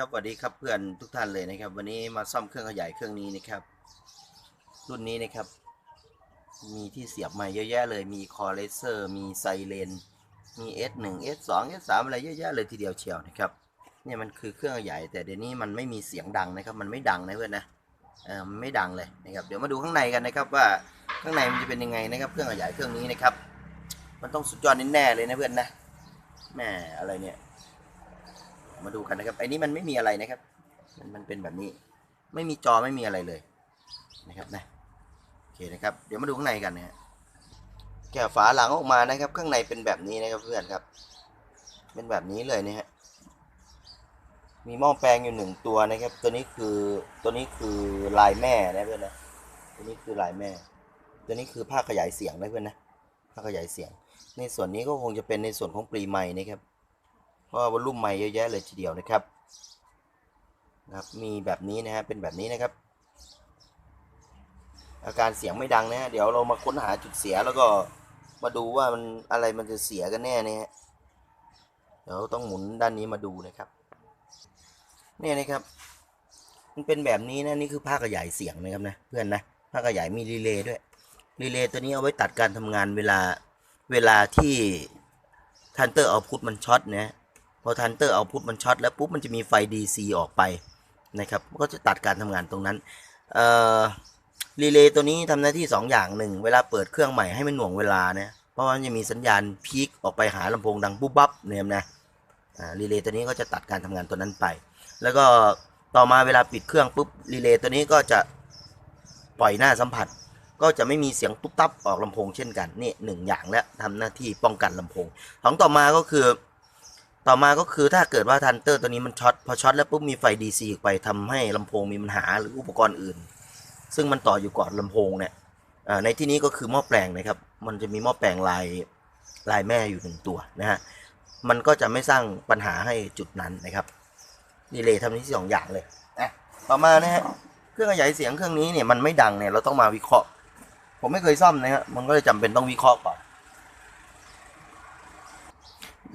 ครับสวัสดีครับเพื่อนทุกท่านเลยนะครับ วันนี้มาซ่อมเครื่องขยายเครื่องนี้นะครับ รุ่นนี้นะครับ มีที่เสียบใหม่เยอะแยะเลยมีคอเลเซอร์ มีไซเลนมี S1 S2 S3 อะไรเยอะแยะเลยทีเดียวเชียวนะครับเนี่ยมันคือเครื่องขยายแต่เดี๋ยวนี้มันไม่มีเสียงดังนะครับ มันไม่ดังนะเพื่อนนะเออมันไม่ดังเลยนะครับเดี๋ยวมาดูข้างในกันนะครับ ว่าข้างในมันจะเป็นยังไงนะครับ เครื่องขยายเครื่องนี้นะครับ มันต้องสุดยอดแน่ๆเลยนะเพื่อนนะแม่อะไรเนี่ย มาดูกันนะครับไอ้นี้มันไม่มีอะไรนะครับ มันมันเป็นแบบนี้ ไม่มีจอไม่มีอะไรเลยนะครับนะโอเคนะครับ เดี๋ยวมาดูข้างในกันนะฮะแกะฝาหลังออกมานะครับ ข้างในเป็นแบบนี้นะครับเพื่อนครับ เป็นแบบนี้เลยเนะฮะมีหม้อแปลงอยู่หนึ่งตัวนะครับ ตัวนี้คือตัวนี้คือลายแม่นะเพื่อนนะตัวนี้คือลายแม่ ตัวนี้คือภาขยายเสียงนะเพื่อนนะภาขยายเสียง ในส่วนนี้ก็คงจะเป็นในส่วนของปรีไม้นะครับ พราะวอลลุ่มใหม่เยอะแยะเลยทีเดียวนะครับนะครับ มีแบบนี้นะฮะเป็นแบบนี้นะครับ อาการเสียงไม่ดังนะฮะเดี๋ยวเรามาค้นหาจุดเสียแล้วก็มาดูว่ามันอะไรมันจะเสียกันแน่เนี่ยฮะเดี๋ยวต้องหมุนด้านนี้มาดูนะครับเนี่ยนะครับ มันเป็นแบบนี้นะนี่คือภาคขยายเสียงนะครับนะเพื่อนนะภาคขยายมีรีเลย์ด้วยรีเลย์ตัวนี้เอาไว้ตัดการทำงานเวลาเวลาที่ทันเตอร์เอาพุทมันช็อตนะ พอทันเตอร์เอาพุทมันช็อตแล้วปุ๊บมันจะมีไฟ DC ออกไปนะครับก็จะตัดการทำงานตรงนั้นเอ่อรีเลย์ตัวนี้ทำหน้าที่ 2 อย่างหนึ่งเวลาเปิดเครื่องใหม่ให้มันหน่วงเวลานะเพราะว่ามันจะมีสัญญาณพีคออกไปหาลำโพงดังปุ๊บปับเนี่ยนะรีเลย์ตัวนี้ก็จะตัดการทำงานตัวนั้นไป แล้วก็ต่อมาเวลาปิดเครื่องปุ๊บรีเลย์ตัวนี้ก็จะปล่อยหน้าสัมผัส ก็จะไม่มีเสียงตุ๊บตับออกลำโพงเช่นกันนี่หนึ่งอย่างแล้วทำหน้าที่ป้องกันลำโพงของต่อมาก็คือ ต่อมาก็คือถ้าเกิดว่าทันเตอร์ตัวนี้มันช็อตพอช็อตแล้วปุ๊บมีไฟ DC ออกไปทำให้ลำโพงมีปัญหาหรืออุปกรณ์อื่น ซึ่งมันต่ออยู่ก่อนลำโพงเนี่ยในที่นี้ก็คือหม้อแปลงนะครับ มันจะมีหม้อแปลงลายลายแม่อยู่หนึ่งตัวนะฮะมันก็จะไม่สร้างปัญหาให้จุดนั้นนะครับดีเลยทำน้าที่สองอย่างเลยอะต่อมานะฮะเครื่องขยายเสียงเครื่องนี้เนี่ยมันไม่ดังเนี่ยเราต้องมาวิเคราะห์ ผมไม่เคยซ่อมนะฮะมันก็เลยจำเป็นต้องวิเคราะห์ก่อน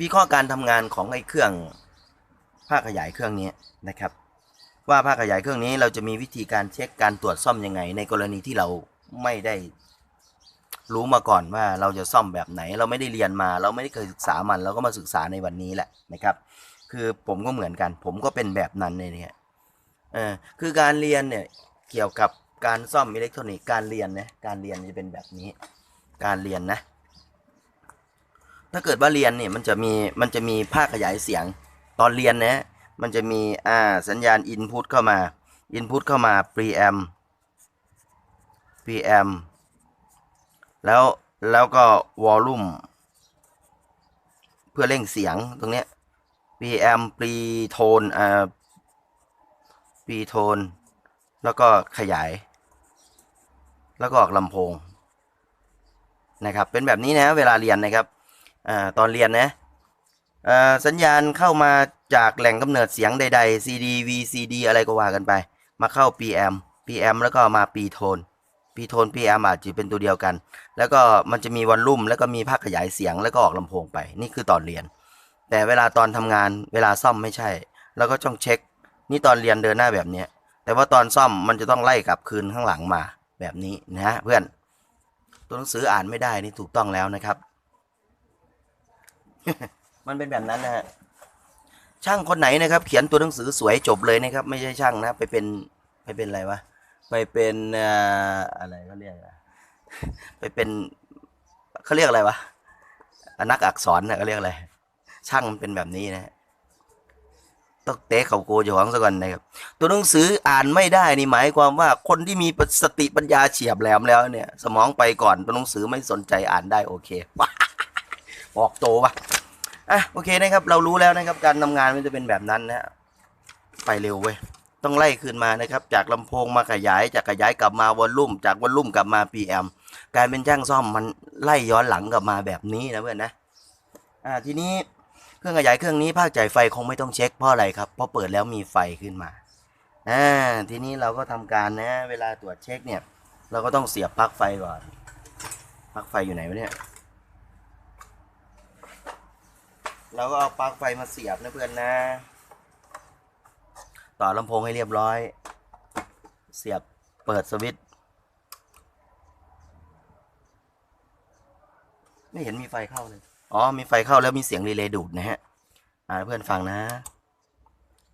วิเคราะห์การทำงานของไอ้เครื่องภาคขยายเครื่องนี้นะครับ ว่าภาคขยายเครื่องนี้เราจะมีวิธีการเช็คการตรวจซ่อมยังไง ในกรณีที่เราไม่ได้รู้มาก่อนว่าเราจะซ่อมแบบไหน เราไม่ได้เรียนมา เราไม่ได้เคยศึกษามันเราก็มาศึกษาในวันนี้แหละนะครับ คือผมก็เหมือนกัน ผมก็เป็นแบบนั้นเลยเนี่ยเออคือการเรียนเนี่ยเกี่ยวกับการซ่อมอิเล็กทรอนิกส์การเรียนนะการเรียนจะเป็นแบบนี้ การเรียนนะ ถ้าเกิดว่าเรียนเนี่ยมันจะมีมันจะมีภาคขยายเสียง ตอนเรียนนะมันจะมีอ่าสัญญาณ Input เข้ามา Input เข้ามา preamp preamp แล้วแล้วก็ volume เพื่อเร่งเสียงตรงเนี้ย preamp pre-tone อ่า pre-tone แล้วก็ขยาย แล้วก็ออกลำโพงนะครับ เป็นแบบนี้นะเวลาเรียนนะครับ อ่าตอนเรียนนะอ่าสัญญาณเข้ามาจากแหล่งกำเนิดเสียงใดๆ CD VCD อะไรก็ว่ากันไป มาเข้า PM PM แล้วก็มา P tone P tone PM อาจจะเป็นตัวเดียวกัน แล้วก็มันจะมีวอลลุ่มแล้วก็มีภาคขยายเสียงแล้วก็ออกลำโพงไป นี่คือตอนเรียน แต่เวลาตอนทำงานเวลาซ่อมไม่ใช่ แล้วก็ต้องเช็ค นี่ตอนเรียนเดินหน้าแบบนี้แต่ว่าตอนซ่อมมันจะต้องไล่กลับคืนข้างหลังมาแบบนี้นะเพื่อนตัวหนังสืออ่านไม่ได้นี่ถูกต้องแล้วนะครับ มันเป็นแบบนั้นนะฮะช่างคนไหนนะครับ เขียนตัวหนังสือสวยจบเลยนะครับ ไม่ใช่ช่างนะ ไปเป็นไปเป็นอะไรวะไปเป็นอะไรเขาเรียกอะไปเป็นเขาเรียกอะไรวะนักอักษรนะเขาเรียกอะไรช่างมันเป็นแบบนี้นะฮะต้องเตะเขาโกเจ้าของซะก่อนนะครับ ตัวหนังสืออ่านไม่ได้นี่หมายความว่าคนที่มีสติปัญญาเฉียบแหลมแล้วเนี่ย สมองไปก่อนตัวหนังสือไม่สนใจอ่านได้โอเคบอกโตวะ อะโอเคนะครับ เรารู้แล้วนะครับ การทำงานมันจะเป็นแบบนั้นนะไปเร็วเว้ยต้องไล่คืนมานะครับ จากลำโพงมาขยาย จากขยายกลับมาวอลลุ่ม จากวอลลุ่มกลับมา PM การเป็นช่างซ่อมมันไล่ย้อนหลังกลับมาแบบนี้นะเพื่อนนะอ่าทีนี้เครื่องขยายเครื่องนี้ภาคจ่ายไฟคงไม่ต้องเช็คเพราะอะไรครับเพราะเปิดแล้วมีไฟขึ้นมาอ่าทีนี้เราก็ทำการนะ เวลาตรวจเช็คเนี่ย เราก็ต้องเสียบปลั๊กไฟก่อนปลั๊กไฟอยู่ไหนวะเนี่ย เราก็เอาปลั๊กไฟมาเสียบนะเพื่อนนะ ต่อลำโพงให้เรียบร้อย เสียบเปิดสวิตช์ไม่เห็นมีไฟเข้าเลย อ๋อ มีไฟเข้าแล้วมีเสียงรีเลย์ดูดนะฮะ อ่าเพื่อนฟังนะ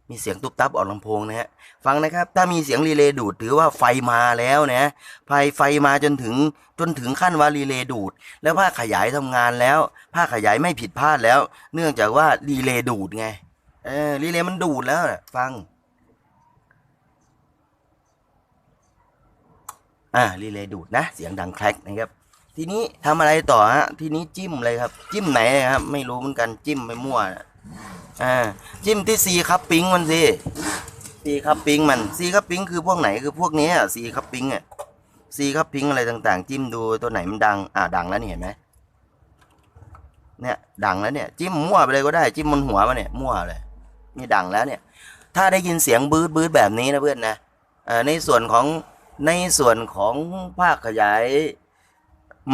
มีเสียงตุ๊บตับออกลำโพงนะฮะฟังนะครับ ถ้ามีเสียงรีเลย์ดูดถือว่าไฟมาแล้วนะไฟไฟมาจนถึงจนถึงขั้นว่ารีเลย์ดูด แล้วภาขยายทำงานแล้วภาขยายไม่ผิดพลาดแล้ว เนื่องจากว่ารีเลย์ดูดไงเออรีเลย์มันดูดแล้วนะฟังอ่ารีเลย์ดูดนะ เสียงดังแคลกนะครับทีนี้ทำอะไรต่อฮะทีนี้จิ้มเลยครับ จิ้มไหนครับไม่รู้เหมือนกันจิ้มไปมั่วนะ อ่าจิ้มที่ซีคัพปิ้งมันสิซีคัพปิ้งมันซีคัพปิ้งคือพวกไหนคือพวกเนี้ซีคัพปิ้งอะซีคัพปิ้งอะไรต่างๆ จิ้มดูตัวไหนมันดังอ่าดังแล้วนี่เห็นไหมเนี่ยดังแล้วเนี่ยจิ้มมั่วไปเลยก็ได้จิ้มบนหัวมาเนี่ยมั่วเลยนี่ดังแล้วเนี่ย ถ้าได้ยินเสียงบืดบืดแบบนี้นะเพื่อนนะเอ่อในส่วนของในส่วนของภาคขยาย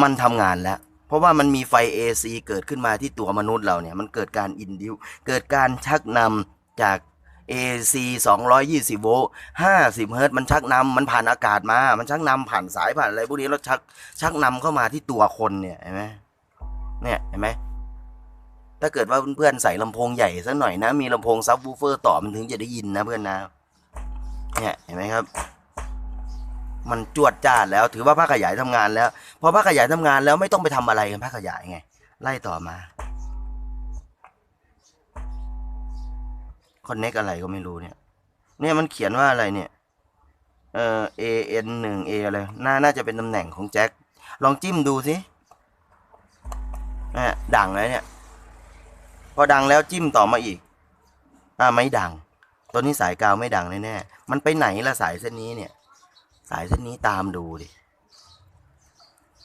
มันทำงานแล้ว เพราะว่ามันมีไฟ AC เกิดขึ้นมาที่ตัวมนุษย์เราเนี่ยมันเกิดการอินดิวเกิดการชักนำจาก AC 220 โวลต์50 เฮิรตซ์มันชักนำมันผ่านอากาศมา มันชักนำผ่านสายผ่านอะไรพวกนี้แล้วชักชักนำเข้ามาที่ตัวคนเนี่ยเห็นไหมเนี่ยเห็นไหมถ้าเกิดว่าเพื่อนๆใส่ลำโพงใหญ่สักหน่อยนะ มีลำโพงซับวูเฟอร์ต่อมันถึงจะได้ยินนะเพื่อนนะเนี่ยเห็นไหมครับ มันจวดจ้าแล้ว ถือว่าภาคขยายทำงานแล้ว พอภาคขยายทำงานแล้วไม่ต้องไปทำอะไรกันภาคขยายไง ไล่ต่อมาคอนเน็กอะไรก็ไม่รู้เนี่ย เนี่ยมันเขียนว่าอะไรเนี่ย เอ่อ A N หนึ่ง A อะไรน่าน่าจะเป็นตำแหน่งของแจ็ค ลองจิ้มดูสิอะดังแล้วเนี่ย พอดังแล้วจิ้มต่อมาอีก อ่าไม่ดัง ตัวนี้สายกาวไม่ดังแน่ๆ มันไปไหนละสายเส้นนี้เนี่ย สายเส้นนี้ตามดูดิ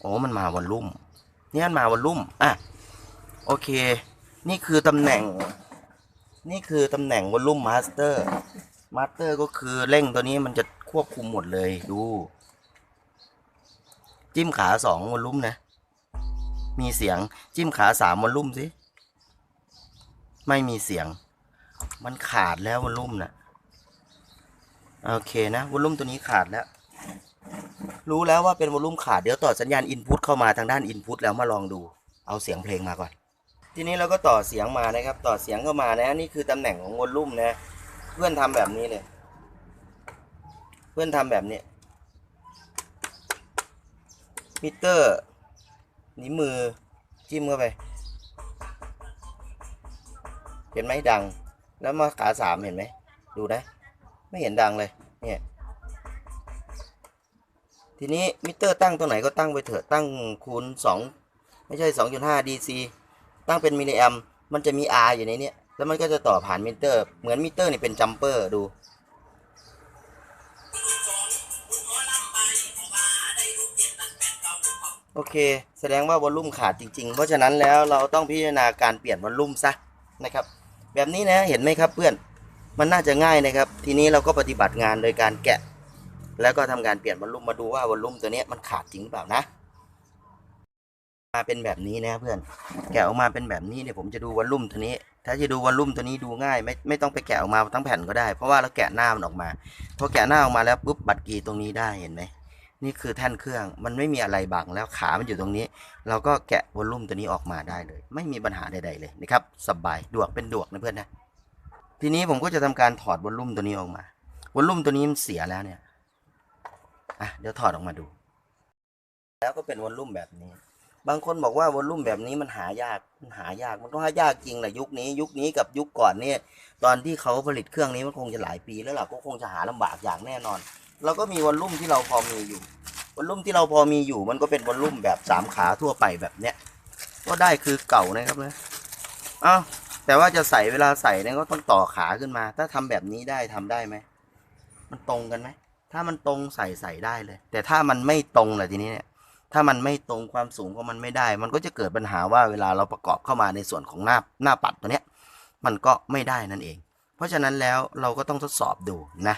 โอ้มันมาวันรุ่ม เนี่ยมันมาวันรุ่ม อะ โอเค นี่คือตำแหน่ง นี่คือตำแหน่งวันรุ่มมาสเตอร์ มาสเตอร์ก็คือเร่งตัวนี้มันจะควบคุมหมดเลยดู จิ้มขาสองวันรุ่มนะ มีเสียงจิ้มขาสามวันรุ่มสิ ไม่มีเสียง มันขาดแล้ววันรุ่มน่ะโอเคนะวอลลุ่มตัวนี้ขาดแล้ว รู้แล้วว่าเป็นวอลลุ่มขาดเดี๋ยวต่อสัญญาณอินพุตเข้ามาทางด้านอินพุตแล้วมาลองดูเอาเสียงเพลงมาก่อน ทีนี้เราก็ต่อเสียงมานะครับ ต่อเสียงเข้ามานะ นี่คือตำแหน่งของวอลลุ่มนะ เพื่อนทำแบบนี้เลย เพื่อนทำแบบนี้มิเตอร์นิ้วมือจิ้มเข้าไปเห็นไหมดัง แล้วมาขาสามเห็นไหมดูนะ ไม่เห็นดังเลยเนี่ย ทีนี้มิเตอร์ตั้งตัวไหนก็ตั้งไปเถอะตั้งคูณสองไม่ใช่สองจุดห้าดีซีตั้งเป็นมิลลิแอมมันจะมี R อยู่ในนี้แล้วมันก็จะต่อผ่านมิเตอร์ เหมือนมิเตอร์นี่เป็นจัมเปอร์ดู โอเค แสดงว่าวอลลุ่มขาดจริง ๆ เพราะฉะนั้นแล้วเราต้องพิจารณาการเปลี่ยนวอลลุ่มซะนะครับ แบบนี้นะเห็นไหมครับเพื่อน มันน่าจะง่ายนะครับ ทีนี้เราก็ปฏิบัติงานโดยการแกะ แล้วก็ทำการเปลี่ยนวอลลุ่มมาดูว่าวอลลุ่มตัวนี้มันขาดจริงหรือเปล่านะ มาเป็นแบบนี้นะเพื่อน แกะออกมาเป็นแบบนี้เนี่ยผมจะดูวอลลุ่มตัวนี้ ถ้าจะดูวอลลุ่มตัวนี้ดูง่ายไม่ไม่ต้องไปแกะออกมาทั้งแผ่นก็ได้ เพราะว่าเราแกะหน้ามันออกมาพอแกะหน้าออกมาแล้วปุ๊บบัตรกีตรงนี้ได้เห็นไหมนี่คือแท่นเครื่องมันไม่มีอะไรบังแล้วขามันอยู่ตรงนี้ เราก็แกะวอลลุ่มตัวนี้ออกมาได้เลย ไม่มีปัญหาใดๆเลยนะครับสบายดวกเป็นดวกนะเพื่อนนะทีนี้ผมก็จะทำการถอดวอลลุ่มตัวนี้ออกมาวอลลุ่มตัวนี้มันเสียแล้วเนี่ย อะเดี๋ยวถอดออกมาดู แล้วก็เป็นวอลลุ่มแบบนี้ บางคนบอกว่าวอลลุ่มแบบนี้มันหายากมันหายากมันก็หายากจริงแหละยุคนี้ ยุคนี้กับยุคก่อนเนี่ยตอนที่เขาผลิตเครื่องนี้มันคงจะหลายปีแล้วล่ะก็คงจะหาลำบากอย่างแน่นอนเราก็มีวอลลุ่มที่เราพอมีอยู่วอลลุ่มที่เราพอมีอยู่ มันก็เป็นวอลลุ่มแบบสามขาทั่วไปแบบเนี้ยก็ได้คือเก่านะครับนะอ้าวแต่ว่าจะใส่เวลาใส่เนี่ยก็ต้องต่อขาขึ้นมา ถ้าทำแบบนี้ได้ทำได้ไหมมันตรงกันไหม ถ้ามันตรงใส่ใส่ได้เลย แต่ถ้ามันไม่ตรงแหละทีนี้เนี่ยถ้ามันไม่ตรงความสูงของมันไม่ได้ มันก็จะเกิดปัญหาว่าเวลาเราประกอบเข้ามาในส่วนของหน้าหน้าปัดตัวเนี้ยมันก็ไม่ได้นั่นเอง เพราะฉะนั้นแล้วเราก็ต้องทดสอบดูนะ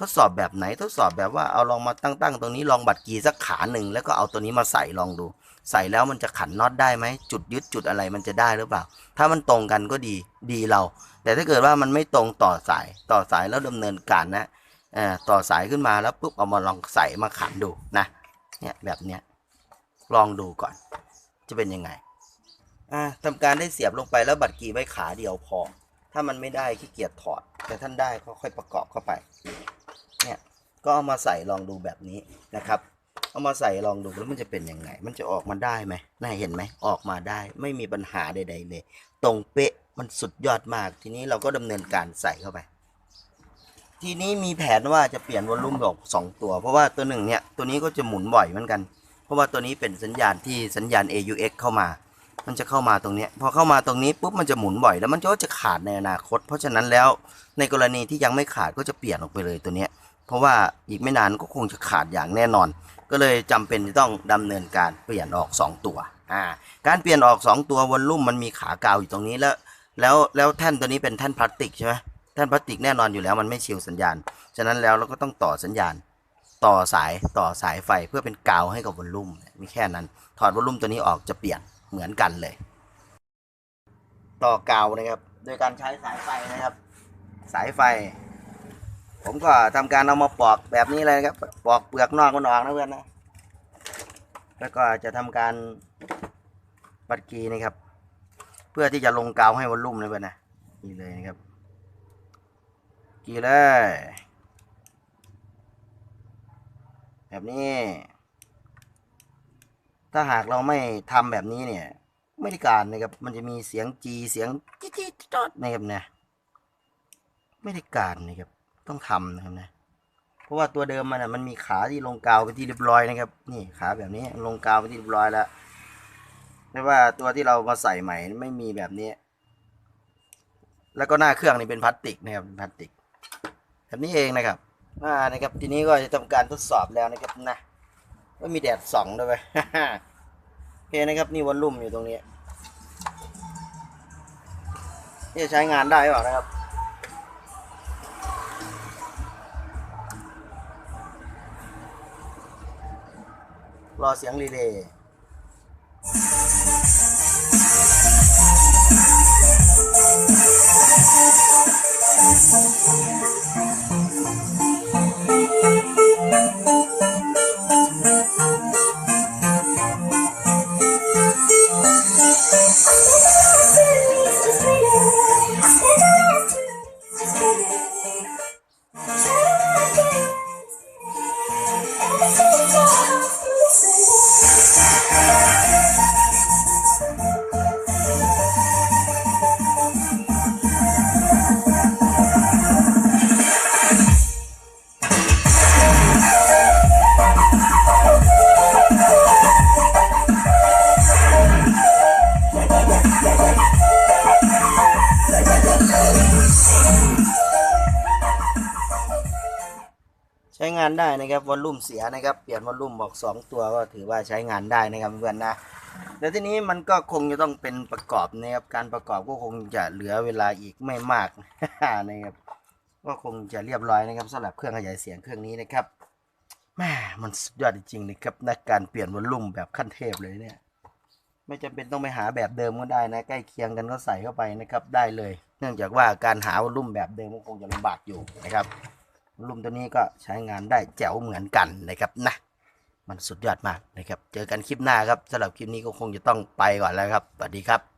ทดสอบแบบไหนทดสอบแบบว่าเอาลองมาตั้งๆตรงนี้ลองบัตรกีสักขาหนึ่งแล้วก็เอาตัวนี้มาใส่ลองดู ใส่แล้วมันจะขันน็อตได้ไหมจุดยึดจุดอะไรมันจะได้หรือเปล่า ถ้ามันตรงกันก็ดีดีเรา แต่ถ้าเกิดว่ามันไม่ตรงต่อสายต่อสายแล้วดำเนินการนะ ต่อสายขึ้นมาแล้วปุ๊บเอามาลองใส่มาขันดูนะเนี่ยแบบเนี้ยลองดูก่อน จะเป็นยังไงอ่าทำการได้เสียบลงไปแล้วบัตรกีไว้ขาเดียวพอ ถ้ามันไม่ได้ขี้เกียจถอด แต่ท่านได้ก็ค่อยประกอบเข้าไปเนี่ยก็เอามาใส่ลองดูแบบนี้นะครับเอามาใส่ลองดูแล้วมันจะเป็นยังไง มันจะออกมาได้ไหมน่าเห็นไหมออกมาได้ ไม่มีปัญหาใด ๆ เลย ตรงเป๊ะมันสุดยอดมาก ทีนี้เราก็ดำเนินการใส่เข้าไป ทีนี้มีแผนว่าจะเปลี่ยนวอลลุ่มออกสองตัว เพราะว่าตัวหนึ่งเนี่ยตัวนี้ก็จะหมุนบ่อยเหมือนกัน เพราะว่าตัวนี้เป็นสัญญาณที่สัญญาณ AUX เข้ามา มันจะเข้ามาตรงนี้พอเข้ามาตรงนี้ปุ๊บมันจะหมุนบ่อย แล้วมันก็จะขาดในอนาคต เพราะฉะนั้นแล้วในกรณีที่ยังไม่ขาดก็จะเปลี่ยนออกไปเลยตัวเนี้ยเพราะว่าอีกไม่นานก็คงจะขาดอย่างแน่นอน ก็เลยจำเป็นจะต้องดำเนินการเปลี่ยนออก 2 ตัวอ่าการเปลี่ยนออก 2 ตัววอลลุ่มมันมีขากาวอยู่ตรงนี้แล้วแล้วแล้วแท่นตัวนี้เป็นแท่นพลาสติกใช่ไหม ท่านพลาสติกแน่นอนอยู่แล้วมันไม่เชิวสัญญาณ ฉะนั้นแล้วเราก็ต้องต่อสัญญาณ ต่อสายต่อสายไฟเพื่อเป็นกาวให้กับวอลลุ่ม มีแค่นั้น ถอดวอลลุ่มตัวนี้ออกจะเปลี่ยนเหมือนกันเลย ต่อกาวนะครับ โดยการใช้สายไฟนะครับ สายไฟ ผมก็ทำการเอามาปอกแบบนี้เลยนะครับ ปอกเปลือกนอกมันออกนะเพื่อนนะ แล้วก็จะทำการปัดกีนะครับ เพื่อที่จะลงกาวให้วอลลุ่มนะเพื่อนนะ นี่เลยนะครับ กีเลย แบบนี้ ถ้าหากเราไม่ทำแบบนี้เนี่ย ไม่ได้การนะครับ มันจะมีเสียงจีเสียงจี๊ดจี๊ดจอดนะครับเนี่ยไม่ได้การนะครับต้องทำนะครับนะเพราะว่าตัวเดิมมันอะมันมีขาที่ลงกาวไปที่เรียบร้อยนะครับ นี่ขาแบบนี้ลงกาวไปที่เรียบร้อยแล้วแต่ว่าตัวที่เรามาใส่ใหม่ไม่มีแบบนี้ แล้วก็หน้าเครื่องนี่เป็นพลาสติกนะครับเป็นพลาสติก แบบนี้เองนะครับอ่านะครับทีนี้ก็จะทำการทดสอบแล้วนะครับนะว่ามีแดดสองด้วยไหมโอเคนะครับนี่วอลลุ่มอยู่ตรงนี้นี่จะใช้งานได้หรือเปล่านะครับรอเสียงรีเลย์านได้นะครับวอลลุ่มเสียนะครับเปลี่ยนวอลลุ่มบอกสองตัวก็ถือว่าใช้งานได้นะครับเพื่อนนะเดี๋ยวทีนี้มันก็คงจะต้องเป็นประกอบนะครับการประกอบก็คงจะเหลือเวลาอีกไม่มากนะครับก็คงจะเรียบร้อยนะครับสำหรับเครื่องขยายเสียงเครื่องนี้นะครับแม่มันสุดยอดจริงๆเลยครับในการเปลี่ยนวอลลุ่มแบบขั้นเทพเลยเนี่ย ไม่จำเป็นต้องไปหาแบบเดิมก็ได้นะ ใกล้เคียงกันก็ใส่เข้าไปนะครับได้เลย เนื่องจากว่าการหาวอลลุ่มแบบเดิมก็คงจะลำบากอยู่นะครับ ลุ่มตัวนี้ก็ใช้งานได้แจ๋วเหมือนกันนะครับนะมันสุดยอดมากนะครับ เจอกันคลิปหน้าครับสำหรับคลิปนี้ก็คงจะต้องไปก่อนแล้วครับสวัสดีครับ